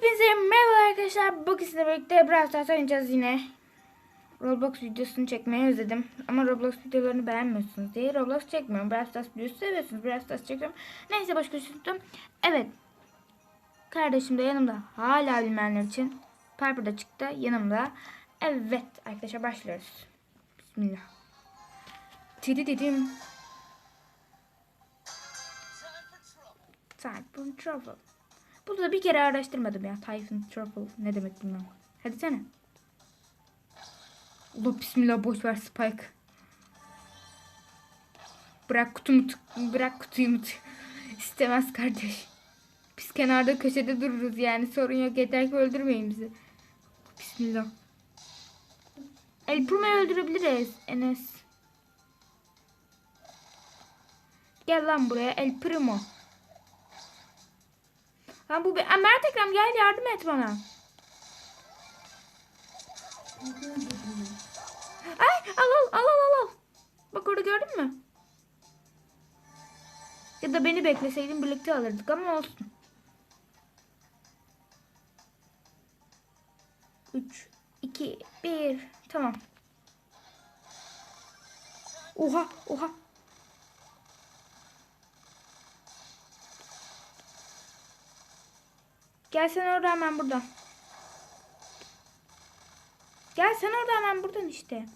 Hepinize merhaba arkadaşlar. Bugün sizinle birlikte Brawl Stars oynayacağız yine. Roblox videosunu çekmeyi özledim. Ama Roblox videolarını beğenmiyorsunuz diye Roblox çekmiyorum. Brawl Stars videosu seviyorsunuz. Brawl Stars çekiyorum. Neyse boş konuştum. Evet. Kardeşim de yanımda. Hala bilmeyenler için. Piper da çıktı yanımda. Evet arkadaşlar başlıyoruz. Bismillah. Tiri dedim. Typhoon Trouble. Bunu da bir kere araştırmadım ya. Typhoon Trouble ne demek bilmem. Hadi sene. Allah bismillah boş ver Spike. Bırak kutumu bırak kutuyu istemez kardeş. Biz kenarda köşede dururuz yani sorun yok yeter ki öldürmeyin bizi. Bismillah. El Primo'yu öldürebiliriz Enes. Gel lan buraya El Primo. Lan bu bir... Aa, Mert Ekrem gel yardım et bana. Ay al al al al al. Bak orada gördün mü? Ya da beni bekleseydin birlikte alırdık ama olsun. 3, 2, 1. Tamam. Oha oha. Gel sen orada hemen buradan. Gel sen orada hemen buradan işte.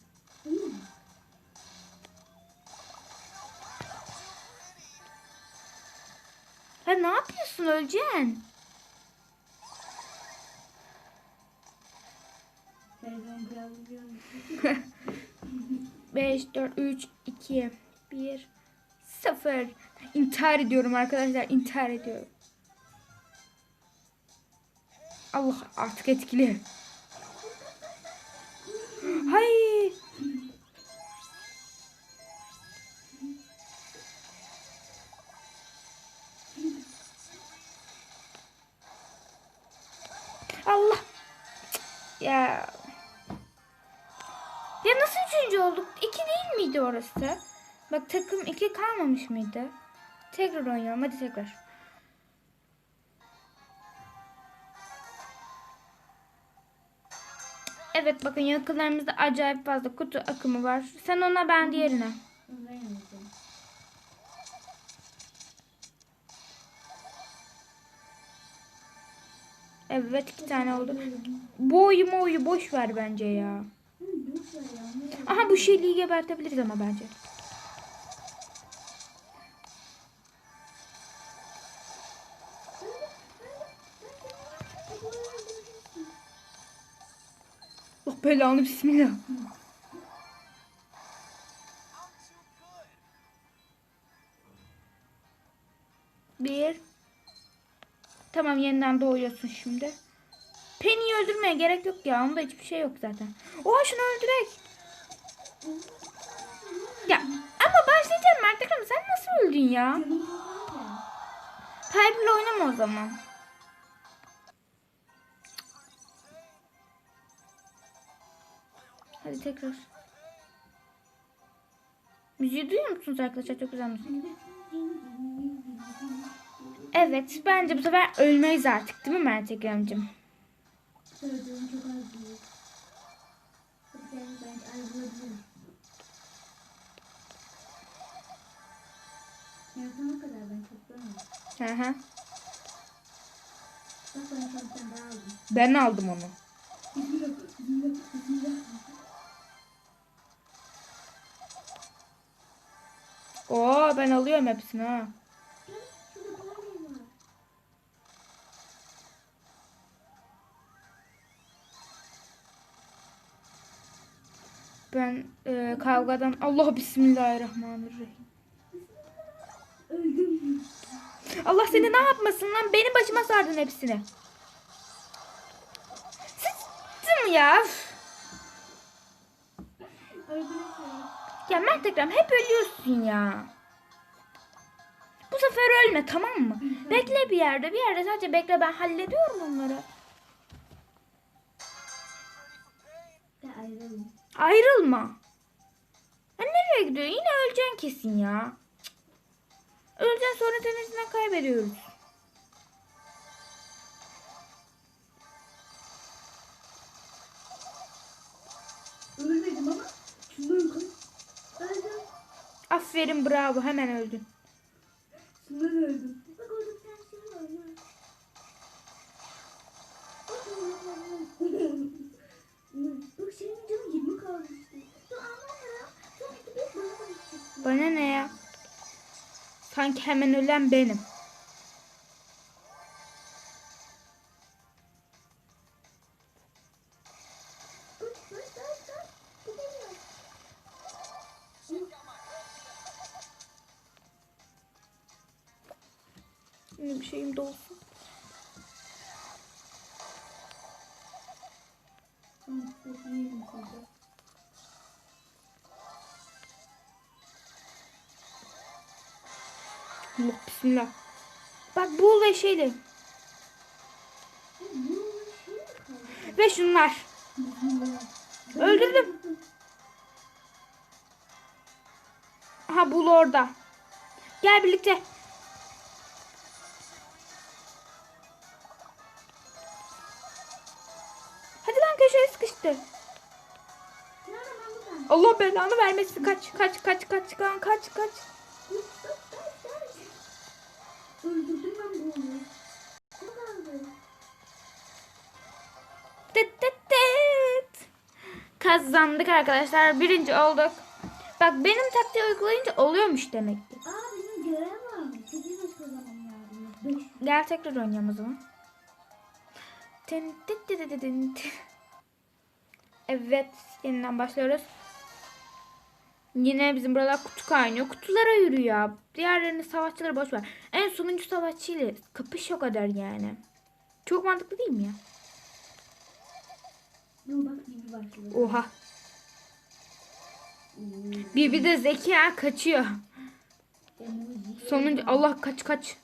Ha ne yapıyorsun öleceksin? 5, 4, 3, 2, 1, 0. İntihar ediyorum arkadaşlar. intihar ediyorum. Allah artık etkili. Hay. Allah. Ya. Ya nasıl üçüncü olduk? İki değil miydi orası? Bak takım iki kalmamış mıydı? Tekrar oynayalım hadi tekrar. Evet bakın yakınlarımızda acayip fazla kutu akımı var. Sen ona ben diğerine. Evet iki tane oldu. Boyu moyu boş ver bence ya. Aha bu şeyliği gebertebiliriz ama bence. Belanı bismillah. Bir. Tamam yeniden doğuyorsun şimdi. Penny'i öldürmeye gerek yok ya. Onda hiçbir şey yok zaten. Oha şunu öldürek. Ya ama başlayacağım Mert Akram sen nasıl öldün ya? Piper'la oynama o zaman. Hadi tekrar. Müziği duyuyor musunuz arkadaşlar? Çok güzel müzik. Evet bence bu sefer ölmeyiz artık değil mi Mert Ekrem'cim? Aldım. Ben aldım onu. Oo ben alıyorum hepsini ha. Ben e, kavgadan Allah bismillahirrahmanirrahim. Öldüm. Allah seni ne yapmasın lan? Benim başıma sardın hepsini. Sıçtım ya. Üf. Ya Mert Ekrem hep ölüyorsun ya. Bu sefer ölme tamam mı? Bekle bir yerde. Bir yerde sadece bekle ben hallediyorum onları. Ayrılma. Ayrılma. Nereye gidiyor? Yine öleceksin kesin ya. Öleceksin sonra tenisinden kaybediyoruz. Ölmedim ama. Şunu Aferin bravo hemen öldün. Şundan öldüm. Bak orada bir tane şey var. ya. Bak orada. Bak senin canın 20 kalmıştı. Dur anlam ya. Son iki bir bana da gidecekti. Bana ne ya? Sanki hemen ölen benim. Şeyim yiyelim şurada. Allah bismillah. Bak bu? Şey mi kaldı? Ve şunlar. Öldürdüm. Aha bul orada. Gel birlikte. Buradan? Allah belanı vermesin. Kaç kaç kaç kaç kaç kaç kaç. Öldürdüm ben bunu. Ne kaldı? Tıt tıt tıt. Kazandık arkadaşlar. Birinci olduk. Bak benim taktiği uygulayınca oluyormuş demek ki. Aa benim görev varmış. Sekiz maç kazanmam lazım. Beş. Gel tekrar oynayalım o zaman. Tın tıt tıt tın tı. Evet, yeniden başlıyoruz. Yine bizim buralar kutu kaynıyor. Kutulara yürü ya. Diğerlerini savaşçıları boş ver. En sonuncu savaşçıyla kapış o kadar yani. Çok mantıklı değil mi ya? Oha. Bibi de zeki ha kaçıyor. Sonuncu Allah kaç kaç.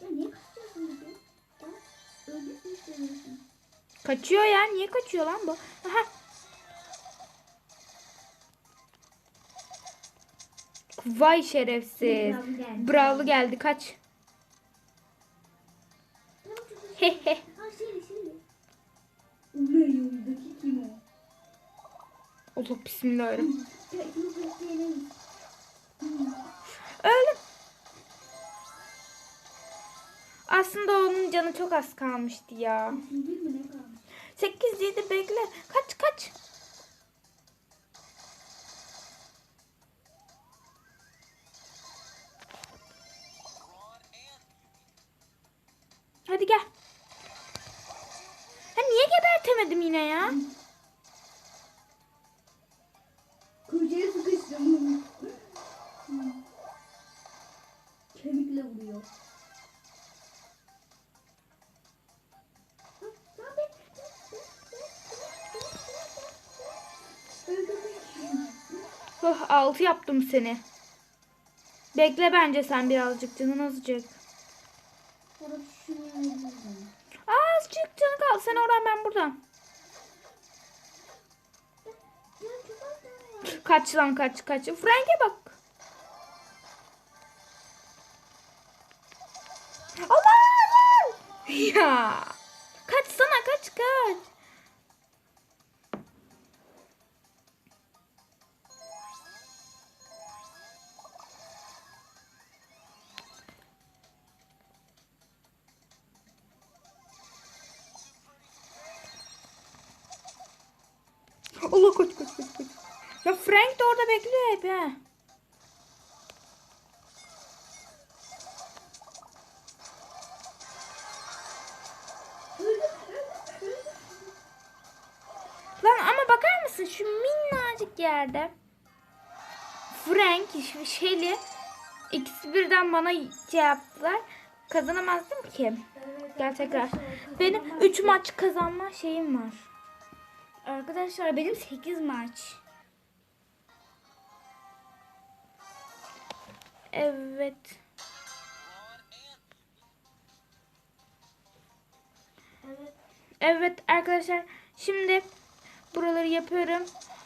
Ya niye kaçıyorsun mü istemiyorsun? Kaçıyor ya. Niye kaçıyor lan bu? Aha. Vay şerefsiz. Bravo geldi. Kaç. Hehe. Kim o? Allah bismillahirrahmanirrahim. Bekleyelim. Öldüm. Aslında onun canı çok az kalmıştı ya. 8 7 bekle. Kaç kaç. Hadi gel. Ha niye gebertemedim yine ya? Oh, 6 yaptım seni. Bekle bence sen birazcık canın azıcık. Azıcık canı kaldı. Sen oradan ben buradan. Kaç lan kaç kaç. Frank'e bak. Allah! Ya. Kaç sana kaç kaç. Frank de orada bekliyor hep ha. Lan ama bakar mısın şu minnacık yerde. Frank, Shelly ikisi birden bana şey yaptılar. Kazanamazdım ki. Gel tekrar. Benim 3 maç kazanma şeyim var. Arkadaşlar benim 8 maç. Evet. Evet. Evet arkadaşlar şimdi buraları yapıyorum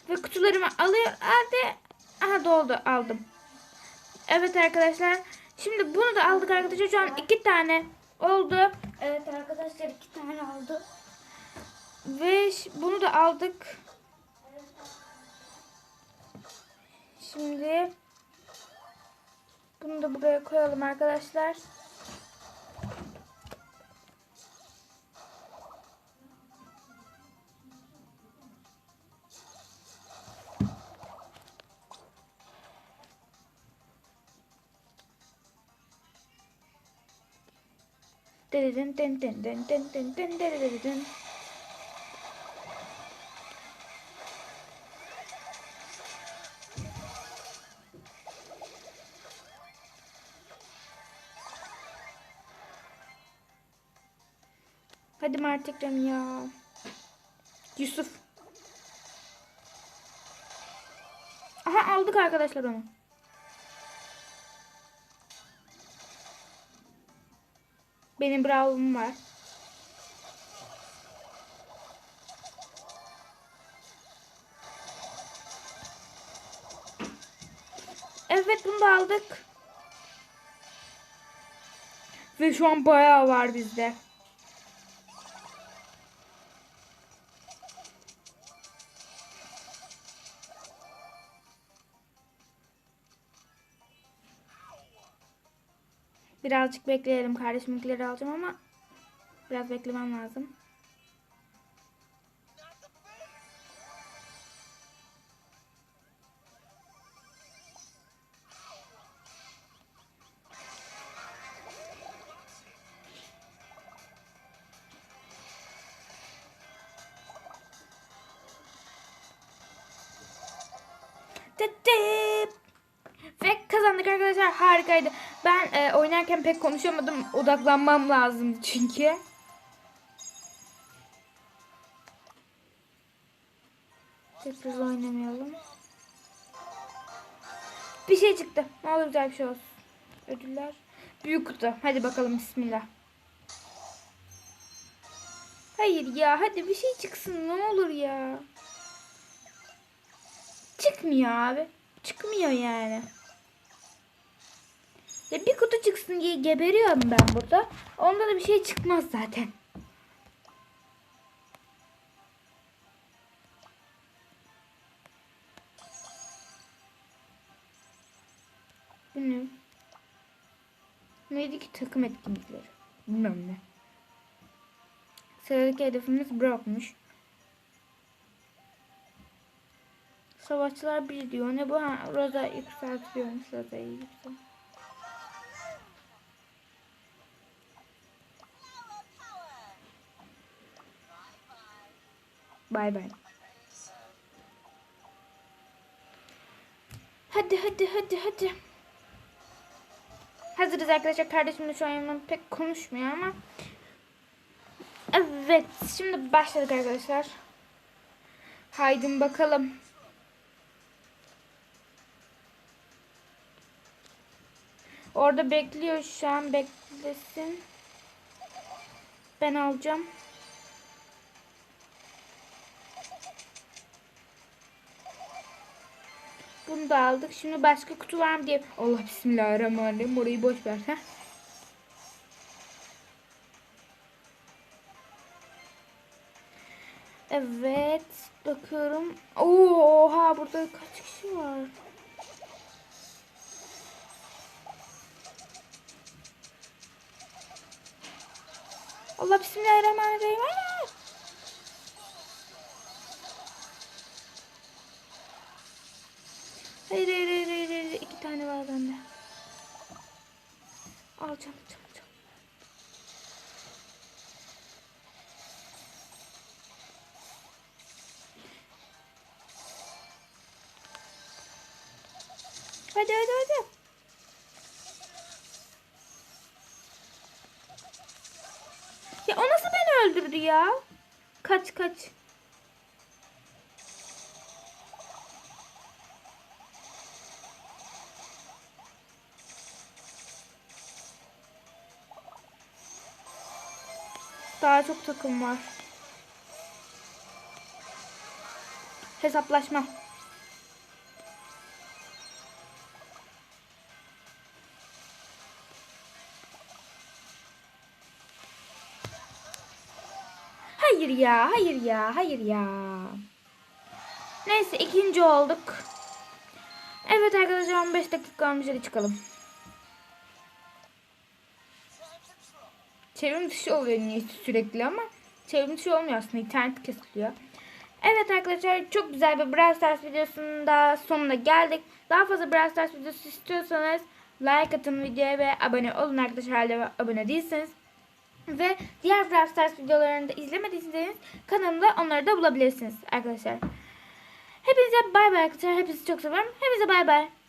ve kutularımı alıyor. Hadi. Aha doldu aldım. Evet arkadaşlar şimdi bunu da aldık arkadaşlar. Şu an iki tane oldu. Evet arkadaşlar iki tane oldu. Ve bunu da aldık. Şimdi bunu da buraya koyalım arkadaşlar. Dedin den den den den den den den den. Hadi Mert Ekrem ya. Yusuf. Aha aldık arkadaşlar onu. Benim brawl'um var. Evet bunu da aldık. Ve şu an bayağı var bizde. Birazcık bekleyelim. Kardeşimkileri alacağım ama biraz beklemem lazım. Ve kazandık arkadaşlar. Harikaydı. Ben e, oynarken pek konuşamadım. Odaklanmam lazım çünkü. Tekrar oynamayalım. Bir şey çıktı. Ne olur güzel bir şey olsun. Ödüller. Büyük kutu. Hadi bakalım bismillah. Hayır ya hadi bir şey çıksın ne olur ya. Çıkmıyor abi. Çıkmıyor yani. Ya bir kutu çıksın diye geberiyorum ben burada. Onda da bir şey çıkmaz zaten. Ne? Neydi ki takım etkinlikleri? Bilmem ne. Sıradaki hedefimiz Brock'muş. Savaşçılar bir diyor. Ne bu? Ha, Rosa yükseltiyormuş. Rosa'yı yükselt. Bay bay. Hadi hadi hadi hadi. Hazırız arkadaşlar. Kardeşimle şu an pek konuşmuyor ama. Evet. Şimdi başladık arkadaşlar. Haydi bakalım. Orada bekliyor şu an. Beklesin. Ben alacağım. Bunu da aldık. Şimdi başka kutu var mı diye. Allah bismillahirrahmanirrahim. Orayı boş ver. Heh. Evet. Bakıyorum. Oo, oha burada kaç kişi var? Allah bismillahirrahmanirrahim. Ana! Hayır hayır hayır hayır, hayır. İki tane var bende. Alacağım alacağım alacağım. Hadi hadi hadi. Ya o nasıl beni öldürdü ya? Kaç kaç. Daha çok takım var. Hesaplaşma. Hayır ya, hayır ya, hayır ya. Neyse ikinci olduk. Evet arkadaşlar 15 dakika hadi çıkalım. Çevrim dışı oluyor niyeyse sürekli ama çevrim dışı olmuyor aslında internet kesiliyor. Evet arkadaşlar çok güzel bir Brawl Stars videosunun da sonuna geldik. Daha fazla Brawl Stars videosu istiyorsanız like atın videoya ve abone olun arkadaşlar hala abone değilseniz. Ve diğer Brawl Stars videolarını da izlemediyseniz kanalımda onları da bulabilirsiniz arkadaşlar. Hepinize bay bay arkadaşlar. Hepinizi çok seviyorum. Hepinize bay bay.